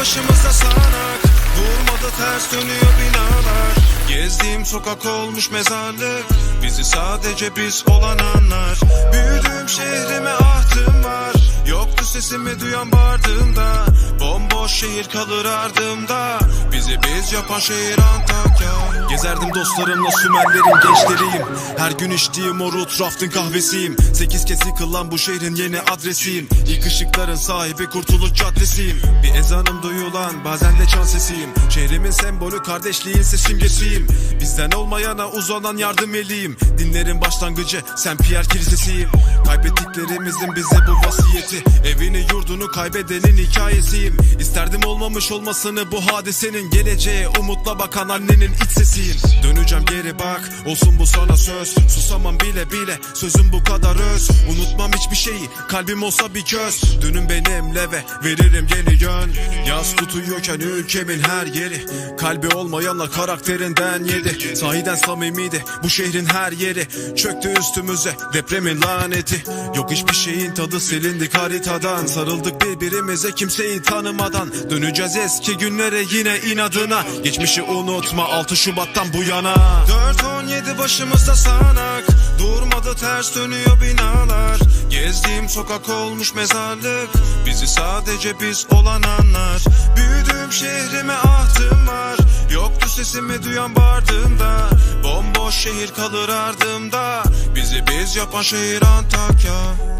başımızda sağanak. Durmadı ters dönüyor binalar. Gezdiğim sokak olmuş mezarlık. Bizi sadece biz olan anlar. Büyüdüğüm şehrime ahtım var Yoktu sesimi duyan bardığımda Bomboş şehir kalır ardımda. Bizi biz yapan şehir Antakya. Gezerdim dostlarımla Sümerlerin gençleriyim. Her gün içtiğim o root rafting kahvesiyim. Sekiz kez yıkılan bu şehrin yeni adresiyim. İlk ışıkların sahibi Kurtuluş Caddesi'yim. Bir ezanım duyulan bazen de çan sesiyim. Şehrimin sembolü kardeşliğin simgesiyim. Bizden olmayana uzanan yardım eliyim. Dinlerin başlangıcı Saint Pierre Kilisesi'yim. Kaybettiklerimizin bize bu vasiyeti Evini yurdunu kaybedenin hikayesiyim. İsterdim olmamış olmasını bu hadisenin Geleceğe umutla bakan annenin iç sesiyim Döneceğim geri bak olsun bu sana söz. Susamam bile bile sözüm bu kadar öz. Unutmam hiçbir şeyi kalbim olsa bir köz Dünüm benimle ve veririm yeni yön. Yaz tutuyorken ülkemin her yeri. Kalbi olmayanla karakterinden yedi. Sahiden samimiydi bu şehrin her yeri. Çöktü üstümüze depremin laneti. Yok hiçbir şeyin tadı silindik haritadan Sarıldık birbirimize kimseyi tanımadan Döneceğiz eski günlere yine inadına. Geçmişi unutma 6 Şubat'tan bu yana. 4-17 başımızda sağanak. Durmadı ters dönüyor binalar. Gezdiğim sokak olmuş mezarlık. Bizi sadece biz olan anlar. Büyüdüğüm şehrime ahtım var. Yoktu sesimi duyan bardığımda Bomboş şehir kalır ardımda. Bizi biz yapan şehir Antakya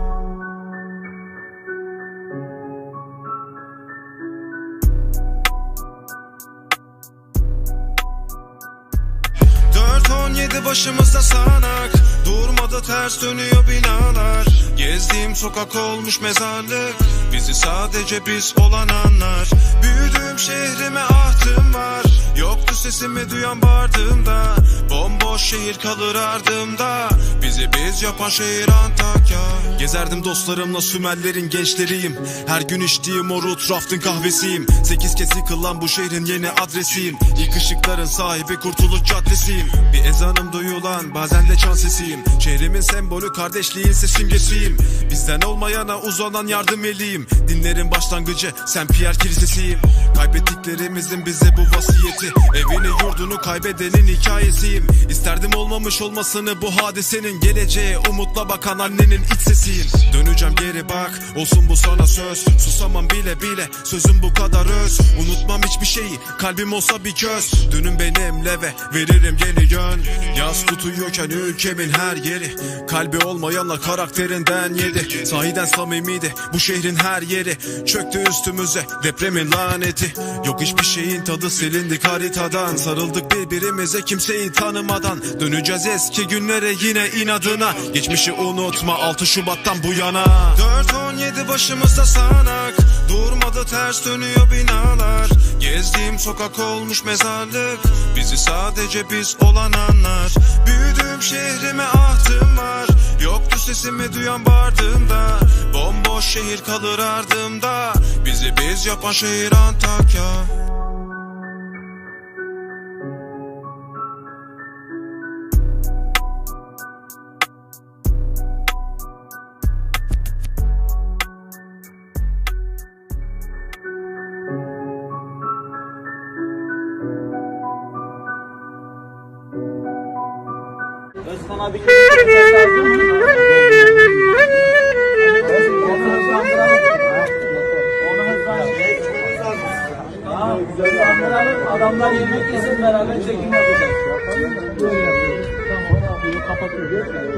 Yedi başımızda sağanak. Durmadı ters dönüyor binalar. Gezdiğim sokak olmuş mezarlık. Bizi sadece biz olan anlar. Büyüdüğüm şehrime ahtım var. Yoktu sesimi duyan bardığımda Bomboş şehir kalır ardımda. Bizi biz yapan şehir Antakya. Gezerdim dostlarımla Sümerlerin gençleriyim. Her gün içtiğim o root rafting kahvesiyim. Sekiz kez yıkılan bu şehrin yeni adresiyim. İlk ışıkların sahibi Kurtuluş Caddesi'yim. Bir ezanım duyulan bazen de çan sesiyim. Şehrimin sembolü kardeşliğin simgesiyim. Bizden olmayana uzanan yardım eliyim. Dinlerin başlangıcı Saint Pierre Kilisesi'yim. Kaybettiklerimizin bize bu vasiyeti. Evini yurdunu kaybedenin hikayesiyim İsterdim olmamış olmasını bu hadisenin Geleceğe umutla bakan annenin iç sesiyim Döneceğim geri bak olsun bu sana söz. Susamam bile bile sözüm bu kadar öz. Unutmam hiçbir şeyi kalbim olsa bir köz Dünüm benimle ve veririm yeni yön. Yaz tutuyorken ülkemin her yeri. Kalbi olmayanla karakterinden yedi. Sahiden samimiydi bu şehrin her yeri. Çöktü üstümüze depremin laneti. Yok hiçbir şeyin tadı silindik haritadan Sarıldık birbirimize kimseyi tanımadan Döneceğiz eski günlere yine inadına. Geçmişi unutma 6 Şubat'tan bu yana. 4-17 başımızda sağanak. Durmadı ters dönüyor binalar. Gezdiğim sokak olmuş mezarlık. Bizi sadece biz olan anlar. Büyüdüğüm şehrime ahtım var. Yoktu sesimi duyan bardığımda Bomboş şehir kalır ardımda. Bizi biz yapan şehir Antakya hızlandıralım. Adamlar yemek yesin beraber çekim yapacağız. kapatıyorum.